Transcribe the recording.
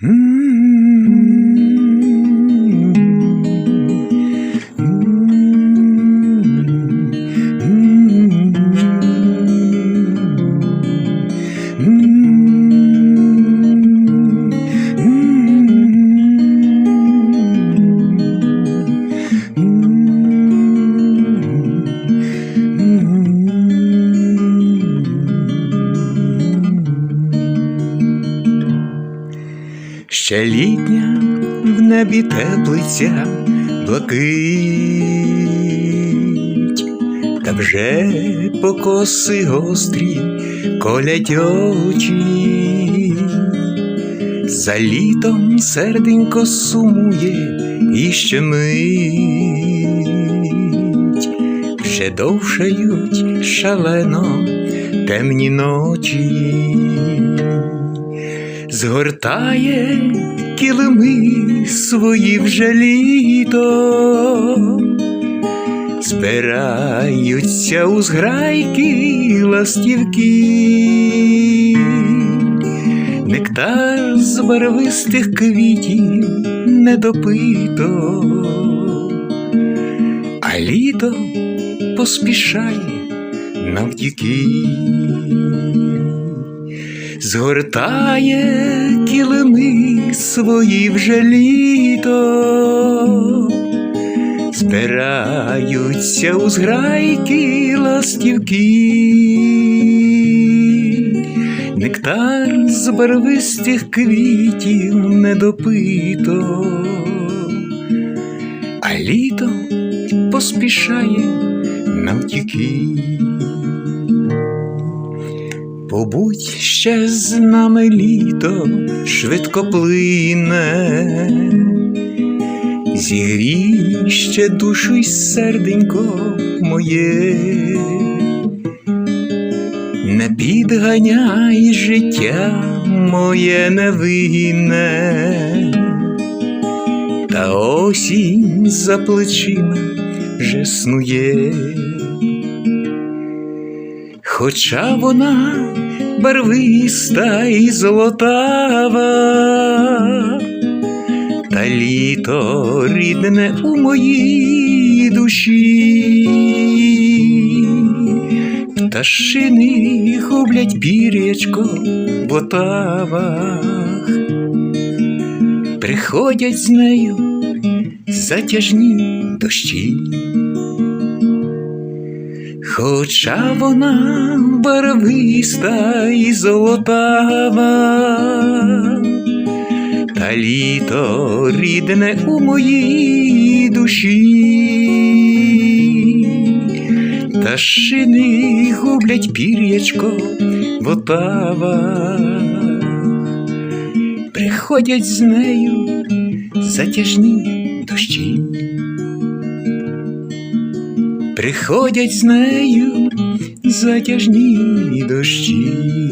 Hmm. Ще літня в небі теплиця блакить, та вже покоси гострі колять очі, за літом серденько сумує і ще мить, вже довшають шалено темні ночі згортає килими свої вже літо, збираються у зграйки ластівки, нектар з барвистих квітів не допито, а літо поспішає навтіки згортає килими свої вже літо, збираються у зграйки ластівки, нектар з барвистих квітів не допито, а літо поспішає навтіки. Побудь ще з нами літо швидко плине, зігрій ще душу й серденько моє, не підганяй життя моє невинне, та осінь за плечима вже снує. Хоча вона барвиста і золотава, та літо рідне у моїй душі, пташини гублять пір'ячко в отавах, приходять з нею затяжні дощі. Хоча вона барвиста і золотава, та літо рідне у моїй душі, Пташини гублять пір'ячко в отавах, приходять з нею затяжні дощі приходять з нею затяжні дощі.